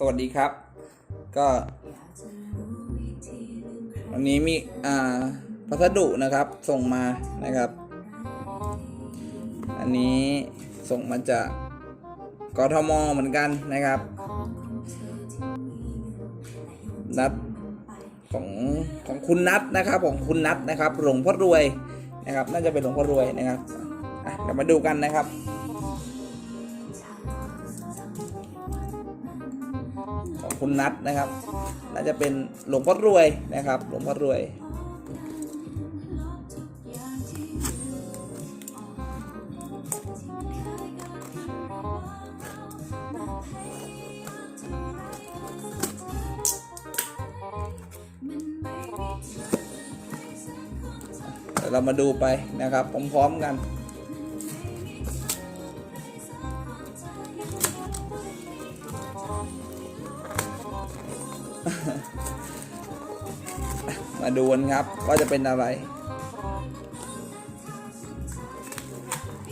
สวัสดีครับ ก็ วันนี้มี อ่า พัสดุนะครับ ส่งมานะครับ อันนี้ส่งมาจากกทมเหมือนกันนะครับนัดของของคุณนัทนะครับของคุณนัทนะครับหลวงพ่อรวยนะครับ น่าจะเป็นหลวงพ่อรวยนะครับเดี๋ยวมาดูกันนะครับ คุณนัทนะครับน่าจะเป็นหลวงพ่อรวยนะครับ หลวงพ่อรวยเดี๋ยวเรามาดูไปนะครับพร้อมๆกัน มาดูกันครับว่าจะเป็นอะไร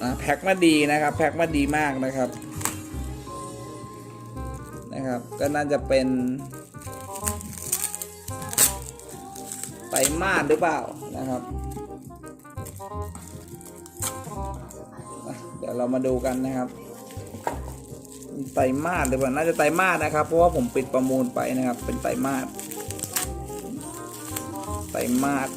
อะแพ็คมาดีนะครับ แพ็คมาดีมากนะครับ นะครับ ก็น่าจะเป็นไตมาสหรือเปล่านะครับ เดี๋ยวเรามาดูกันนะครับ ไตรมาสหรือเปล่าน่าจะไตรมาสนะครับ เพราะว่าผมปิดประมูลไปนะครับ เป็นไตรมาสไตรมาส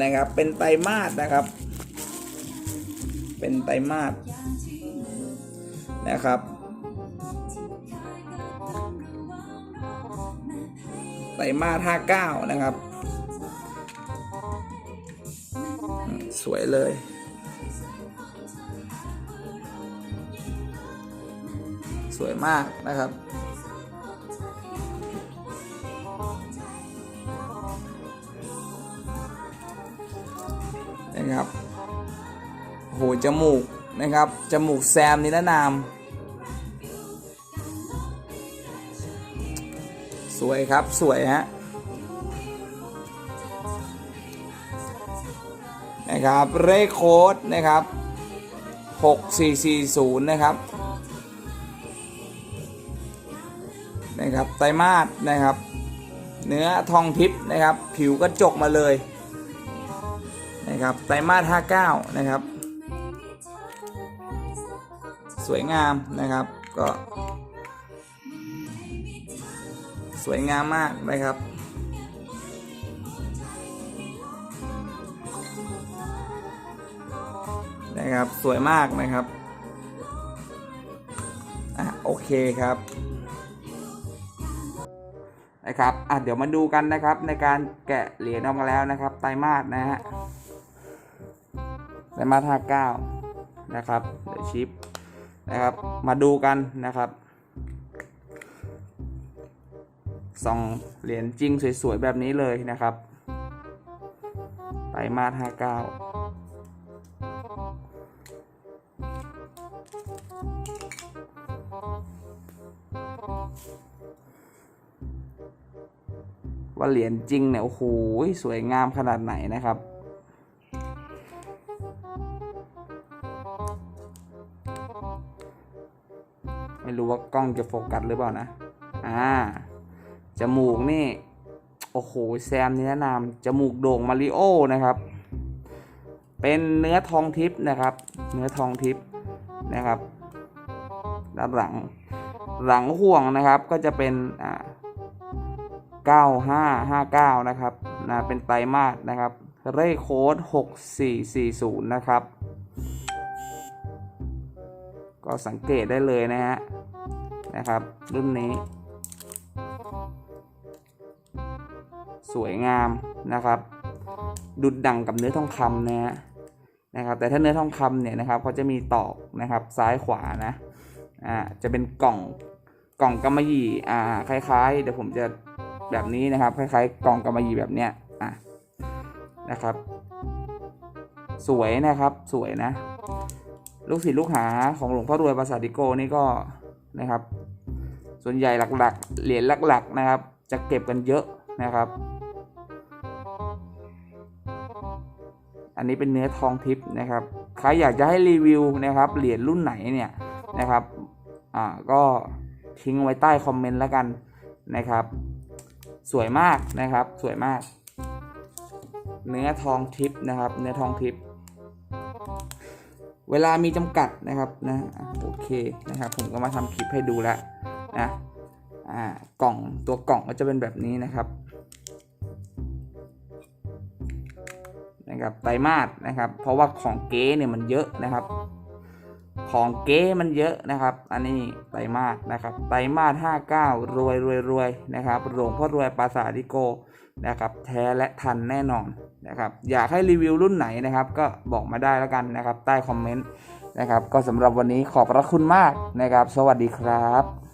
นะครับ เป็นไตรมาสนะครับ เป็นไตรมาสนะครับ ไตรมาสห้าเก้านะครับ สวยเลย สวยมากนะครับนะครับโหจมูกนะครับ จมูกแซมนิรนาม สวยครับสวยฮะ นะครับเลขโค้ดนะครับ 6440 นะครับนะครับไตรมาสนะครับ เนื้อทองทิพย์นะครับ ผิวกระจกมาเลยนะครับไตรมาส59 นะครับ สวยงามนะครับก็ สวยงามมากนะครับ นะครับ สวยมากนะครับอะโอเคครับนะครับอะเดี๋ยวมาดูกันนะครับ ในการแกะเหรียญออกมาแล้วนะครับ ไตรมาสนะฮะไตรมาสห้าเก้านะครับเดี๋ยวชิปนะครับ มาดูกันนะครับส่องเหรียญจริงสวยๆแบบนี้เลยนะครับไตรมาสห้าเก้า ว่าเหรียญจริงเนี่ยโอ้โหสวยงามขนาดไหนนะครับ ไม่รู้ว่ากล้องจะโฟกัสหรือเปล่านะ อ่า จมูกนี่ โอ้โห แซมเนื้อนาม จมูกโด่งมาริโอนะครับ เป็นเนื้อทองทิพย์นะครับ เนื้อทองทิพย์นะครับ ด้านหลัง หลังห่วงนะครับก็จะเป็นอ่า9559 นะครับนะเป็นไตรมาสนะครับเลขโค้ด 6440 นะครับ ก็สังเกตได้เลยนะฮะนะครับ รุ่นนี้ สวยงามนะครับ ดุดดังกับเนื้อทองคำนะฮะนะครับ แต่ถ้าเนื้อทองคำเนี่ยนะครับเขาจะมีตอกนะครับซ้ายขวานะ อ่าจะเป็นกล่องกล่องกำมะหยี่อ่าคล้ายๆ เดี๋ยวผมจะแบบนี้นะครับ คล้ายๆ กล่องกำมะหยี่แบบเนี้ยอะนะครับ สวยนะครับสวยนะ ลูกศิษย์ลูกหาของหลวงพ่อรวยปราสาทดิโกนี่ก็นะครับ ส่วนใหญ่หลักๆ เหรียญหลักๆนะครับ จะเก็บกันเยอะนะครับ อันนี้เป็นเนื้อทองทิพย์นะครับใครอยากจะให้รีวิวนะครับเหรียญรุ่นไหนเนี่ย นะครับอ่าก็ทิ้งไว้ใต้คอมเมนต์แล้วกันนะครับ สวยมากนะครับสวยมาก เนื้อทองทิพย์นะครับ เนื้อทองทิพย์เวลามีจำกัดนะครับนะอะโอเคนะครับผมก็มาทำคลิปให้ดูแล้วนะอ่ากล่องตัวกล่องก็จะเป็นแบบนี้นะครับนะครับไตรมาสนะครับ เพราะว่าของเก๊เนี่ยมันเยอะนะครับ ของเก๊มันเยอะนะครับ อันนี้ไตรมาสนะครับไตรมาสห้าเก้ารวยรวยรวยนะครับหลวงพ่อรวยปราสาทดิโกนะครับแท้และทันแน่นอนนะครับอยากให้รีวิวรุ่นไหนนะครับ ก็บอกมาได้แล้วกันนะครับ ใต้คอมเมนต์นะครับ ก็สำหรับวันนี้ขอบพระคุณมากนะครับ สวัสดีครับ